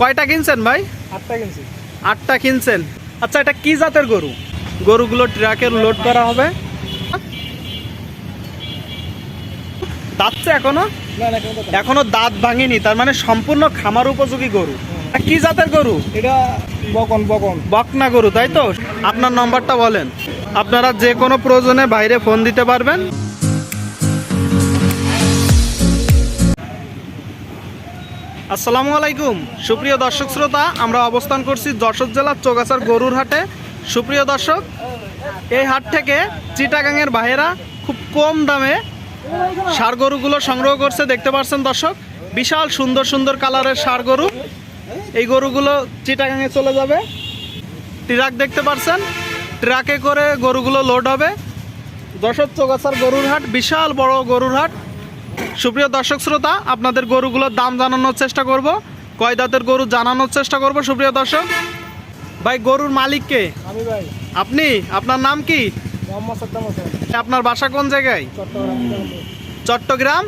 কয়টা কিনছেন ভাই? আটটা কিনছি। আটটা কিনছেন। আচ্ছা এটা কি জাতের গরু? গরুগুলো ট্রাকে লোড করা হবে। দাঁতছে এখনও? এখনও দাঁত ভাঙেনি তার মানে সম্পূর্ণ খামার উপযোগী গরু। কি জাতের গরু? এটা বকন বকন। বকনা গরু তাই তো? আপনার নম্বরটা বলেন। আপনারা যে কোনো প্রয়োজনে বাইরে ফোন দিতে পারবেন। আসসালামু আলাইকুম। সুপ্রিয় দর্শক শ্রোতা, আমরা অবস্থান করছি যশোর জেলার চৌগাছার গরুর হাটে। সুপ্রিয় দর্শক, এই হাট থেকে চিটাগাংয়ের ভাইয়েরা খুব কম দামে সার গরুগুলো সংগ্রহ করছে, দেখতে পাচ্ছেন দর্শক। বিশাল সুন্দর সুন্দর কালারের সার গরু। এই গরুগুলো চিটাগাংয়ে চলে যাবে। ট্রাক দেখতে পাচ্ছেন, ট্রাকে করে গরুগুলো লোড হবে। যশোর চৌগাছার গরুর হাট, বিশাল বড় গরুর হাট। সুপ্রিয় দর্শক শ্রোতা আপনাদের গরুগুলোর দাম জানানোর চেষ্টা করব। কয় দাঁতের গরু জানানোর চেষ্টা করব সুপ্রিয় দর্শক। ভাই গরুর মালিক কে? আমি ভাই। আপনি? আপনার নাম কি? আপনার বাসা কোন জায়গায়? চট্টগ্রাম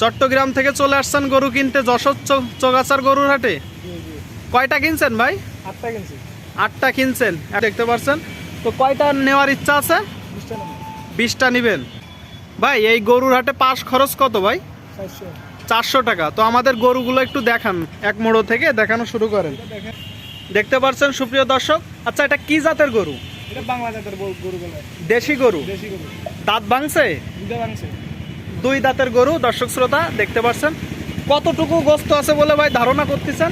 চট্টগ্রাম। থেকে চলে আসছেন গরু কিনতে যশোর চৌগাছার গরুর হাটে? কয়টা কিনছেন ভাই? আটটা কিনছি। আটটা কিনছেন। দেখতে পাচ্ছেন তো কয়টা নেওয়ার ইচ্ছা আছে? বিশটা নেবেন। ভাই এই গরুর হাটে পাশ খরচ কত ভাই? চারশো। টাকা। তো আমাদের গরুগুলো একটু দেখান এক মোড়ো থেকে দেখানো শুরু করেন। দেখেন দেখতে পাচ্ছেন সুপ্রিয় দর্শক? আচ্ছা এটা কি জাতের গরু? দেশি গরু? দেশি দাঁত ভাঙছে? দুই দাঁতের গরু দর্শক শ্রোতা দেখতে পাচ্ছেন কতটুকু গোস্ত আছে বলে ভাই ধারণা করতেছেন?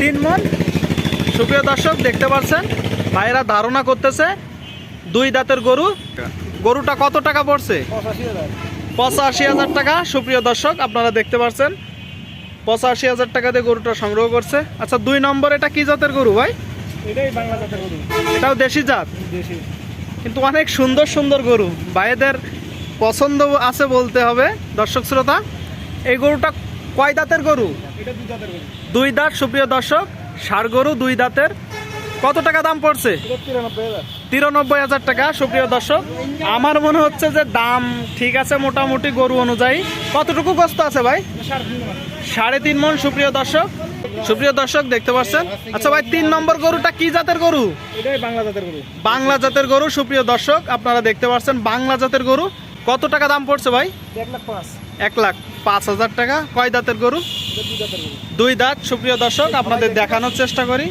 তিন মন। সুপ্রিয় দর্শক দেখতে পাচ্ছেন ভাইয়েরা ধারণা করতেছে দুই দাঁতের গরু। গরুটা কত টাকা পড়ছে? পঁচাশি হাজার টাকা। সুপ্রিয় দর্শক আপনারা দেখতে পাচ্ছেন পঁচাশি হাজার টাকা দিয়ে গরুটা সংগ্রহ করছে। আচ্ছা দুই নম্বর এটা কি জাতের গরু ভাই? এটাও দেশি জাত? কিন্তু অনেক সুন্দর সুন্দর গরু। ভাইদের পছন্দ আছে বলতে হবে। দর্শক শ্রোতা এই গরুটা কয় দাঁতের গরু? দুই জাতের গরু। দুই দাঁত সুপ্রিয় দর্শক। ষাড় গরু দুই দাঁতের। কত টাকা দাম পড়ছে? তিরানব্বই হাজার টাকা সুপ্রিয় দর্শক। আমার মনে হচ্ছে যে দাম ঠিক আছে মোটামুটি গরু অনুযায়ী। কতটুকু কষ্ট আছে ভাই? সাড়ে তিন মন সুপ্রিয় দর্শক। সুপ্রিয় দর্শক দেখতে পাচ্ছেন? আচ্ছা ভাই তিন নম্বর গরুটা কি জাতের গরু? বাংলা জাতের গরু। বাংলা জাতের গরু সুপ্রিয় দর্শক আপনারা দেখতে পাচ্ছেন বাংলা জাতের গরু। কত টাকা দাম পড়ছে ভাই? এক লাখ পাঁচ। এক লাখ পাঁচ হাজার টাকা। কয় দাঁতের গরু। দুই দাঁত সুপ্রিয় দর্শক আপনাদের দেখানোর চেষ্টা করি।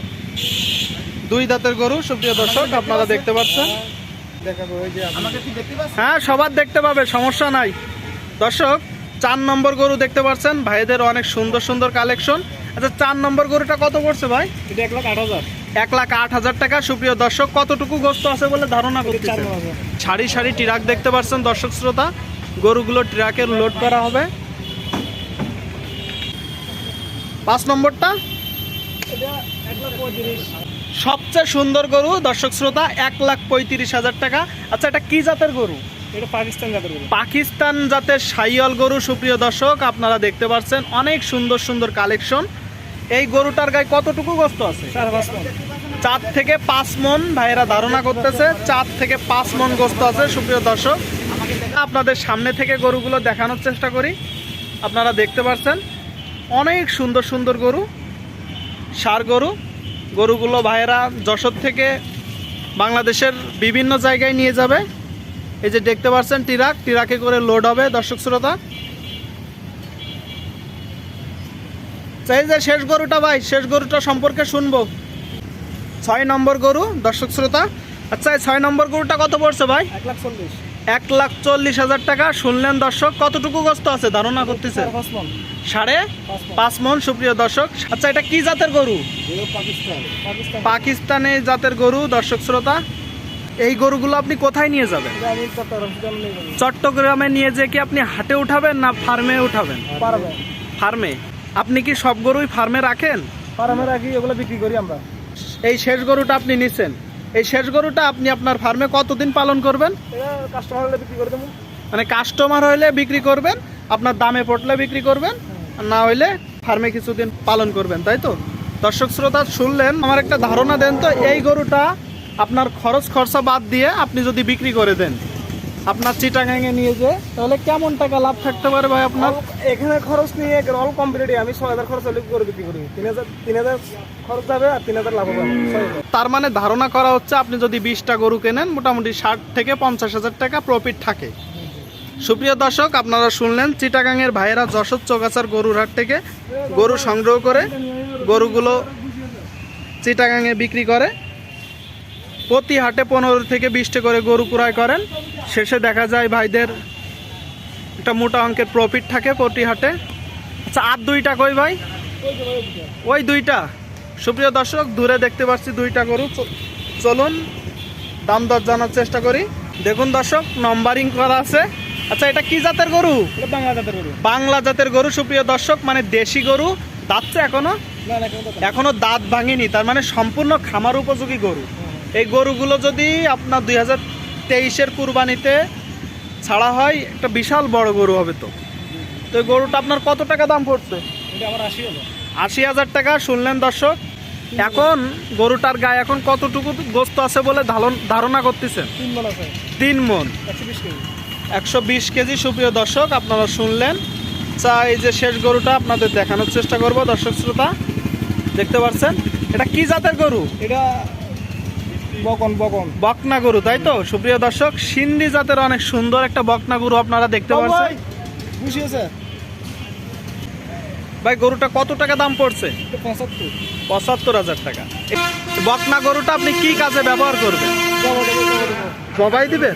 দুই দাঁতের গরু সুপ্রিয় দর্শক আপনারা দেখতে পাচ্ছেন। হ্যাঁ সবার দেখতে পাবে সমস্যা নাই। দর্শক চার নম্বর গরু দেখতে পাচ্ছেন ভাইদের অনেক সুন্দর সুন্দর কালেকশন। আচ্ছা চার নম্বর গরুটা কত পড়ছে ভাই? এক লাখ আট হাজার। এক লাখ আট হাজার টাকা সুপ্রিয় দর্শক কতটুকু গোস্ত আছে বলে ধারণা করতেছে সারি সারি ট্রাক দেখতে পাচ্ছেন দর্শক শ্রোতা। গরুগুলো ট্রাকে লোড করা হবে। পাঁচ নম্বরটা? এক লাখ পঁয়ত্রিশ। সবচেয়ে সুন্দর গরু দর্শক শ্রোতা এক লাখ পঁয়ত্রিশ হাজার টাকা। আচ্ছা এটা কি জাতের গরু? এটা পাকিস্তান জাতের গরু। পাকিস্তান জাতের সাইয়াল গরু সুপ্রিয় দর্শক আপনারা দেখতে পাচ্ছেন অনেক সুন্দর সুন্দর কালেকশন। এই গরুটার গায়ে কতটুকু গোস্ত আছে? চার থেকে পাঁচ মন ভাইয়েরা ধারণা করতেছে চার থেকে পাঁচ মন গোস্ত আছে সুপ্রিয় দর্শক। আপনাদের সামনে থেকে গরুগুলো দেখানোর চেষ্টা করি। আপনারা দেখতে পাচ্ছেন অনেক সুন্দর সুন্দর গরু সার গরু। গরুগুলো ভাইয়েরা যশোর থেকে বাংলাদেশের বিভিন্ন জায়গায় নিয়ে যাবে। এই যে দেখতে পাচ্ছেন টিরাক, টিরাকে করে লোড হবে দর্শক শ্রোতা। চাই যে শেষ গরুটা ভাই, শেষ গরুটা সম্পর্কে শুনব। ছয় নম্বর গরু, দর্শক শ্রোতা। আচ্ছা ছয় নম্বর গরুটা কত পড়ছে ভাই? এক লাখ চল্লিশ। এক লাখ চল্লিশ হাজার টাকা। শুনলেন দর্শক কতটুকু গ্রস্ত আছে? ধারণা করতেছে। সাড়ে পাঁচ মন। সুপ্রিয় দর্শক। আচ্ছা এটা কি জাতের গরু? পাকিস্তান। জাতের গরু দর্শক শ্রোতা। এই গরুগুলো আপনি কোথায় নিয়ে যাবেন? চট্টগ্রাম নিয়ে যে কি আপনি হাটে উঠাবেন না ফার্মে উঠাবেন? ফার্মে। আপনি কি সব গরুই ফার্মে রাখেন? ফার্মে রাখি এগুলো বিক্রি করি আমরা। এই শেষ গরুটা আপনি নিছেন। এই শেষ গরুটা আপনি আপনার ফার্মে কতদিন পালন করবেন? কাস্টমার হলে বিক্রি করে দেবো। মানে কাস্টমার হইলে বিক্রি করবেন আপনার দামে পটলে বিক্রি করবেন না হইলে ফার্মে কিছুদিন পালন করবেন তাই তো? দর্শক শ্রোতা শুনলেন আমার একটা ধারণা দেন তো এই গরুটা আপনার খরচ খরচা বাদ দিয়ে আপনি যদি বিক্রি করে দেন। আপনার চিটাগাঙে নিয়ে যে তাহলে কেমন টাকা লাভ থাকতে পারে ভাই আপনার? এখানে খরচ নিয়ে অল কমপ্লিট আমি ছয় হাজার খরচ হলে করে বিক্রি করি। তিন হাজার তিন হাজার খরচ যাবে আর তিন হাজার লাভ হবে। তার মানে ধারণা করা হচ্ছে আপনি যদি বিশটা গরু কেনেন মোটামুটি ষাট থেকে পঞ্চাশ হাজার টাকা প্রফিট থাকে। সুপ্রিয় দর্শক আপনারা শুনলেন চিটাগাঙের ভাইয়েরা যশোর চৌগাছার গরুর হাট থেকে গরু সংগ্রহ করে গরুগুলো চিটাগাঙে বিক্রি করে। প্রতি হাটে পনেরো থেকে বিশটা করে গরু ক্রয় করেন। শেষে দেখা যায় ভাইদের একটা মোটা অঙ্কের প্রফিট থাকে প্রতি হাটে। আচ্ছা আর দুইটা কই ভাই? ওই দুইটা। সুপ্রিয় দর্শক দূরে দেখতে পাচ্ছি দুইটা গরু। চলুন দাম দর জানার চেষ্টা করি। দেখুন দর্শক নম্বরিং করা আছে। আচ্ছা এটা কি জাতের গরু? বাংলা জাতের গরু। বাংলা জাতের গরু সুপ্রিয় দর্শক মানে দেশি গরু। দাঁতছে এখনও? এখনও দাঁত ভাঙেনি তার মানে সম্পূর্ণ খামার উপযোগী গরু। এই গরুগুলো যদি আপনার দুই হাজার তেইশের কুরবানিতে ছাড়া হয় একটা বিশাল বড় গরু হবে তো। তো এই গরুটা আপনার কত টাকা দাম পড়ছে? আশি হাজার। টাকা শুনলেন দর্শক? এখন গরুটার গায়ে এখন কতটুকু গোস্ত আছে বলে ধারণ- করতেছেন? তিন মন। একশো বিশ কেজি। একশো বিশ কেজি সুপ্রিয় দর্শক আপনারা শুনলেন। চা এই যে শেষ গরুটা আপনাদের দেখানোর চেষ্টা করব দর্শক শ্রোতা। দেখতে পাচ্ছেন? এটা কি জাতের গরু? এটা বকন বকন। বকনা গরু তাই তো? সুপ্রিয় দর্শক সিন্ধি জাতের অনেক সুন্দর একটা বকনা গরু আপনারা দেখতে পাচ্ছেন। আছে ভাই গরুটা কত টাকা দাম পড়ছে? পঁচাত্তর। পঁচাত্তর হাজার টাকা। বকনা গরুটা আপনি কি কাজে ব্যবহার করবেন। জবাই দিবেন?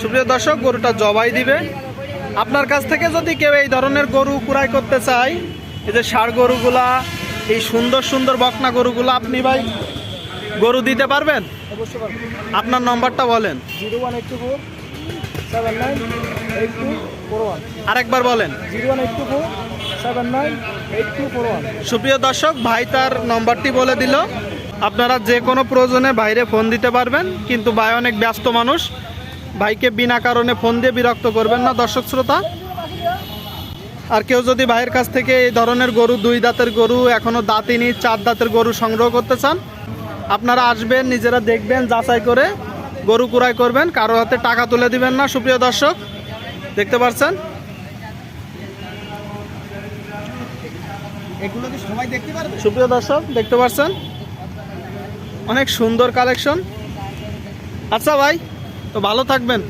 সুপ্রিয় দর্শক গরুটা জবাই দিবে। আপনার কাছ থেকে যদি কেউ এই ধরনের গরু কুড়াই করতে চায় এই যে ষাড় গরুগুলা এই সুন্দর সুন্দর বকনা গরুগুলা আপনি ভাই গরু দিতে পারবেন? আপনার নম্বরটা বলেন। আরেকবার বলেন। সুপ্রিয় দর্শক ভাই তার নম্বরটি বলে দিল। আপনারা যে কোনো প্রয়োজনে বাইরে ফোন দিতে পারবেন কিন্তু ভাই অনেক ব্যস্ত মানুষ। ভাইকে বিনা কারণে ফোন দিয়ে বিরক্ত করবেন না দর্শক শ্রোতা। আর কেউ যদি ভাইয়ের কাছ থেকে এই ধরনের গরু দুই দাঁতের গরু এখনও দাঁতিনি চার দাঁতের গরু সংগ্রহ করতে চান আপনারা আসবেন নিজেরা দেখবেন যাচাই করে গরু কুড়াই করবেন কারও হাতে টাকা তুলে দিবেন না সুপ্রিয় দর্শক। দেখতে পাচ্ছেন? সুপ্রিয় দর্শক দেখতে পাচ্ছেন? অনেক সুন্দর কালেকশন আচ্ছা ভাই তো ভালো থাকবেন।